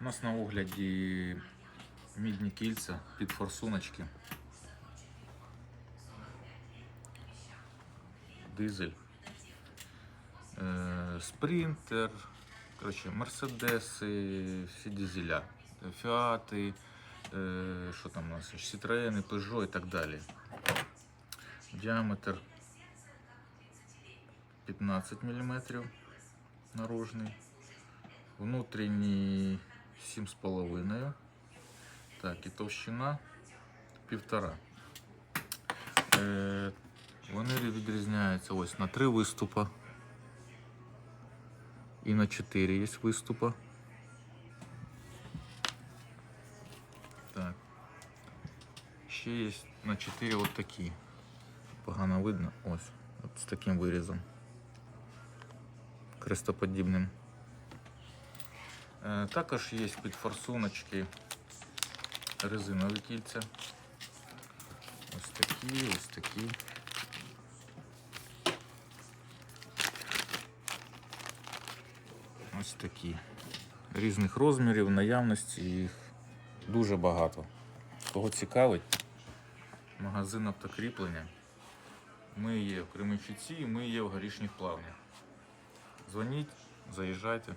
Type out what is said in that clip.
У нас на огляді мідні кільця під форсуночки. Дизель. Е, Спринтер. Коротше, Мерседеси, всі дизеля. Фіати, е, що там у нас? Сітроени, Peugeot і так далі. Діаметр 15 мм наружний. Внутрішній 7,5. Так, і товщина 1,5. Е, вони відрізняються ось на 3 виступа. І на 4 є виступа. Так. Ще є на 4 от такі. Погано видно. Ось. От з таким вирізом. Крестоподібним. Е, Також є під форсуночки резинові кільця. Ось такі, ось такі. Ось такі. Різних розмірів, наявності їх дуже багато. Кого цікавить, магазин автокріплення. Ми є в Кременчуці, ми є в горішніх плавнях. Дзвоніть, заїжджайте.